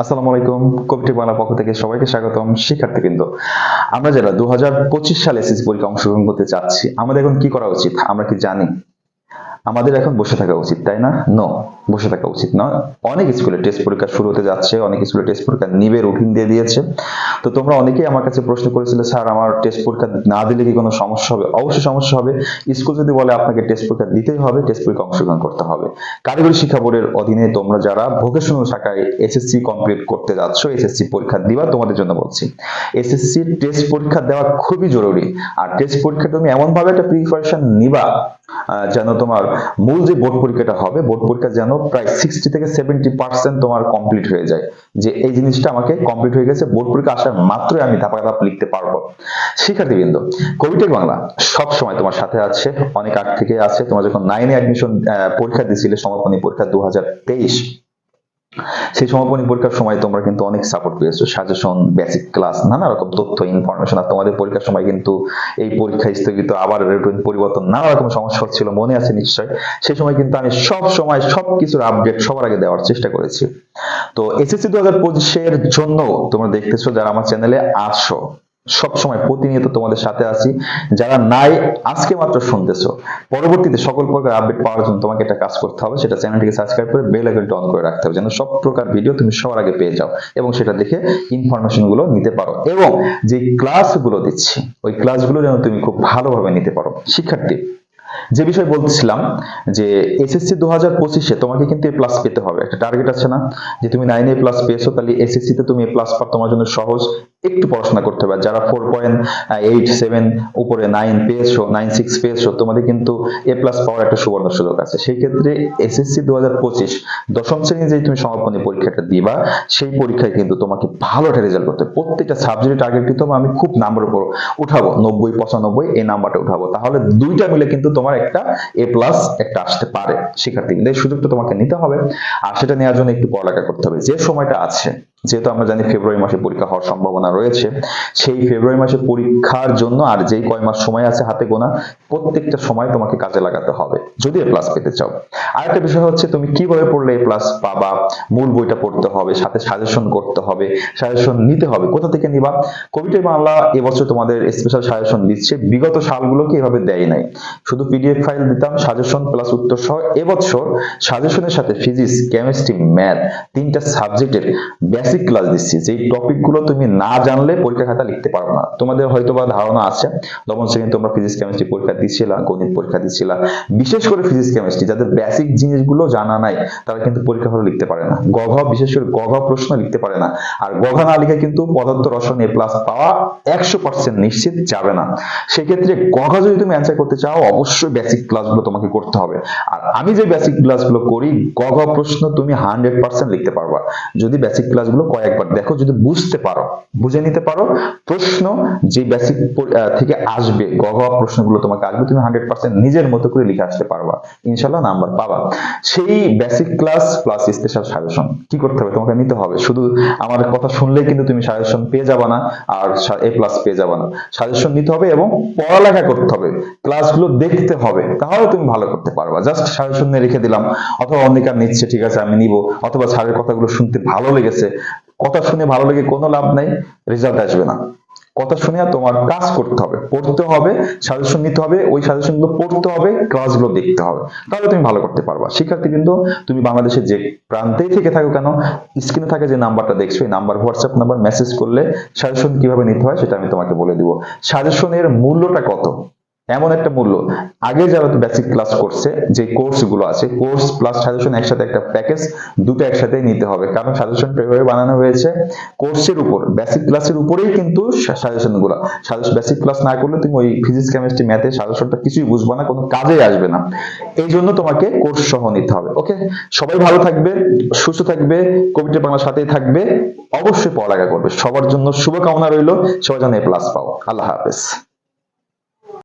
আসসালামু আলাইকুম কবিটি বাংলা পক্ষ থেকে সবাইকে স্বাগতম, শিক্ষার্থীবৃন্দ। আমরা যারা দু হাজার পঁচিশ সালে এসএসসি পরীক্ষা অংশগ্রহণ করতে চাচ্ছি, আমাদের এখন কি করা উচিত? আমরা কি জানি? আমাদের এখন বসে থাকা উচিত, তাই না? নো বসে থাকা উচিত নয়। অনেক স্কুলে টেস্ট পরীক্ষা শুরু হতে যাচ্ছে, অনেক স্কুলে টেস্ট পরীক্ষা নিবে রুটিন দিয়ে দিয়েছে। তো তোমরা অনেকেই আমার কাছে প্রশ্ন করেছিলে, স্যার, আমার টেস্ট পরীক্ষা না দিলে কি কোনো সমস্যা হবে? অবশ্যই সমস্যা হবে। স্কুল যদি বলে আপনাকে টেস্ট পরীক্ষা দিতেই হবে টেস্ট পরীক্ষা অংশগ্রহণ করতে হবে। কারিগরি শিক্ষা বোর্ডের অধীনে তোমরা যারা ভোকেশনাল শাখায় এসএসসি কমপ্লিট করতে যাচ্ছ এসএসসি পরীক্ষা দিবা তোমাদের জন্য বলছি। এসএসসি টেস্ট পরীক্ষা দেওয়া খুবই জরুরি। আর টেস্ট পরীক্ষা তুমি এমন ভাবে একটা প্রিপারেশন নিবা যেন তোমার মূল যে বোর্ড পরীক্ষাটা হবে, বোর্ড পরীক্ষা যেন প্রায় সিক্সটি থেকে সেভেন্টি পার্সেন্ট তোমার কমপ্লিট হয়ে যায়। যে এই জিনিসটা আমাকে কমপ্লিট হয়ে গেছে, বোর্ড পরীক্ষা আসার মাত্রই আমি ধাপা ধাপ লিখতে পারব। শিক্ষার্থীবৃন্দ কবিটেক বাংলা সব সময় তোমার সাথে আছে, অনেক আগ থেকে আছে। তোমার যখন নাইনে অ্যাডমিশন পরীক্ষা দিছিলে, সমাপনী পরীক্ষা দু হাজার তেইশ সেই সমাপনী পরীক্ষার সময় তোমরা কিন্তু অনেক সাপোর্ট পেয়েছ। সাজেশন বেসিক ক্লাস নানা রকম তথ্য ইনফরমেশন আর তোমাদের পরীক্ষার সময় কিন্তু এই পরীক্ষা স্থগিত আবার পরিবর্তন, নানা রকম সমস্যা হচ্ছিল মনে আছে নিশ্চয়। সেই সময় কিন্তু আমি সব সময় সব কিছুর আপডেট সবার আগে দেওয়ার চেষ্টা করেছি। তো এসএসসি দু হাজার পঁচিশের জন্য তোমরা দেখতেছো যারা আমার চ্যানেলে আছো সব সময় প্রতিনিয়ত তোমাদের সাথে আছি। যারা নাই, আজকে মাত্র শুনতেছো। পরবর্তীতে সকল প্রকার আপডেট পাওয়ার জন্য তোমাকে একটা কাজ করতে হবে, সেটা চ্যানেলটিকে সাবস্ক্রাইব করে বেল আইকনটা অন করে রাখতে হবে, যেন সব প্রকার ভিডিও তুমি সবার আগে পেয়ে যাও এবং সেটা দেখে ইনফরমেশনগুলো নিতে পারো। এবং যে ক্লাসগুলো দিচ্ছি, ওই ক্লাসগুলো যেন তুমি খুব ভালোভাবে নিতে পারো। শিক্ষার্থী, যে বিষয় বলছিলাম যে এসএসসি দু হাজার পঁচিশে তোমাকে কিন্তু এ প্লাস পেতে হবে। একটা টার্গেট আছে না? যে তুমি নাইন প্লাস পেয়েছ, তাহলে এসএসসি তে তুমি এ প্লাস পাওয়া তোমার জন্য সহজ। একটু পড়াশোনা করতে হবে। যারা ফোর পয়েন্ট এইট সেভেন উপরে নাইন পেয়েছ নাইন সিক্স পেয়েছ, তোমাদের কিন্তু এ প্লাস পাওয়ার একটা সুবর্ণ সুযোগ আছে। সেই ক্ষেত্রে এসএসসি দু হাজার পঁচিশ দশম শ্রেণি যে তুমি সমাপনী পরীক্ষাটা দিবা, সেই পরীক্ষায় কিন্তু তোমাকে ভালো একটা রেজাল্ট করতে প্রত্যেকটা সাবজেক্টে টার্গেট হবে আমি খুব নাম্বার উপর উঠাবো, নব্বই, পঁচানব্বই, এই নাম্বারটা উঠাবো। তাহলে দুইটা মিলে কিন্তু তোমার একটা এ প্লাস একটা আসতে পারে শিক্ষার্থী কিন্তু এই সুযোগটা তোমাকে নিতে হবে। আর সেটা নেওয়ার জন্য একটু পড়ালেখা করতে হবে। যে সময়টা আছে যেহেতু আমরা জানি ফেব্রুয়ারি মাসে পরীক্ষা হওয়ার সম্ভাবনা রয়েছে, সেই ফেব্রুয়ারি মাসে পরীক্ষার জন্য আর যেই কয় মাস সময় আছে হাতে গোনা, প্রত্যেকটা সময় তোমাকে কাজে লাগাতে হবে, যদি এ প্লাস পেতে চাও। আরেকটা বিষয় হচ্ছে তুমি কীভাবে পড়লে এ প্লাস পাবা, মূল বইটা পড়তে হবে, সাথে সাজেশন করতে হবে সাজেশন নিতে হবে, কোথা থেকে নিবা? কবিতা বাংলা এবছর তোমাদের স্পেশাল সাজেশন দিচ্ছে, বিগত সালগুলোকে এভাবে দেয় নাই? শুধু পিডিএফ ফাইল দিতাম সাজেশন প্লাস উত্তর সহ এবছর সাজেশনের সাথে ফিজিক্স কেমিস্ট্রি ম্যাথ তিনটা সাবজেক্টের বেসিক ক্লাস দিচ্ছি। যেই টপিকগুলো তুমি না জানলে পরীক্ষা খাতা লিখতে পারবে না। তোমাদের হয়তো বা ধারণা আছে দমন শ্রেণি তোমরা ফিজিক্স কেমিস্ট্রি পরীক্ষা দিচ্ছিলা, গণিত পরীক্ষা দিচ্ছিলা। বিশেষ করে ফিজিক্স কেমিস্ট্রি যাদের বেসিক জিনিসগুলো জানা নাই, তারা কিন্তু পরীক্ষা হলে লিখতে পারে না। গঘ বিশেষ করে গঘ প্রশ্ন লিখতে পারে না। আর গঘ না লিখে কিন্তু পদার্থ, রসায়ন এ প্লাস পাওয়া একশো পার্সেন্ট নিশ্চিত যাবে না। সেক্ষেত্রে গঘ যদি তুমি অ্যান্সার করতে চাও, অবশ্যই বেসিক ক্লাসগুলো তোমাকে করতে হবে। আর আমি যে বেসিক ক্লাসগুলো করি গঘ প্রশ্ন তুমি হান্ড্রেড পার্সেন্ট লিখতে পারবা। যদি বেসিক ক্লাসগুলো কয়েকবার। দেখো, যদি বুঝতে পারো, বুঝে নিতে পারো, প্রশ্ন যে বেসিক থেকে আসবে গঘ প্রশ্নগুলো তোমাকে আসবে, তুমি হান্ড্রেড পার্সেন্ট নিজের মতো করে লিখে আসতে পারবা। ইনশাল্লাহ নাম্বার পাবা। সেই basic class plus special suggestion কি করতে হবে? তোমাকে নিতে হবে। শুধু আমার কথা শুনলেই কিন্তু তুমি সাজেশন পেয়ে যাবা না, আর এ প্লাস পেয়ে যাবা না। সাজেশন নিতে হবে এবং পড়ালেখা করতে হবে। ক্লাসগুলো দেখতে হবে, তাহলে তুমি ভালো করতে পারবা। জাস্ট সাজেশন নিয়ে রেখে দিলাম। অথবা অনেকার নিচ্ছে, ঠিক আছে, আমি নিব। অথবা স্যারের কথাগুলো শুনতে ভালো লেগেছে কথা শুনে ভালো লেগে কোনো লাভ নাই রেজাল্ট আসবে না। কথা শুনে তোমার কাজ করতে হবে। পড়তে হবে সাজেশন নিতে হবে, ওই সাজেশনগুলো পড়তে হবে ক্লাসগুলো দেখতে হবে। তাহলে তুমি ভালো করতে পারবা। শিক্ষার্থী কিন্তু তুমি বাংলাদেশের যে প্রান্তেই থেকে থাকো কেন স্ক্রিনে থাকে যে নাম্বারটা দেখছ, এই নাম্বার হোয়াটসঅ্যাপ নাম্বার মেসেজ করলে সাজেশন কীভাবে নিতে হয় সেটা আমি তোমাকে বলে দিব। সাজেশনের মূল্যটা কত? এমন একটা মূল্য। আগে যারা বেসিক ক্লাস করছে, যে কোর্সগুলো আছে কোর্স প্লাস সাজেশন একসাথে একটা প্যাকেজ দুটো একসাথে নিতে হবে। কারণ সাজেশন এভাবে বানানো হয়েছে কোর্সের উপর বেসিক ক্লাসের উপরেই কিন্তু সাজেশনগুলো। বেসিক ক্লাস না করলে তুমি ওই ফিজিক্স কেমিস্ট্রি ম্যাথে সাজেশনটা কিছুই বুঝবা না, কোনো কাজে আসবে না। এই জন্য তোমাকে কোর্স সহ নিতে হবে ওকে সবাই ভালো থাকবে, সুস্থ থাকবে, কবিতা বাংলার সাথেই থাকবে, অবশ্যই পড়ালেখা করবে। সবার জন্য শুভকামনা রইল, সবাই যেন এ প্লাস পাও। আল্লাহ হাফেজ।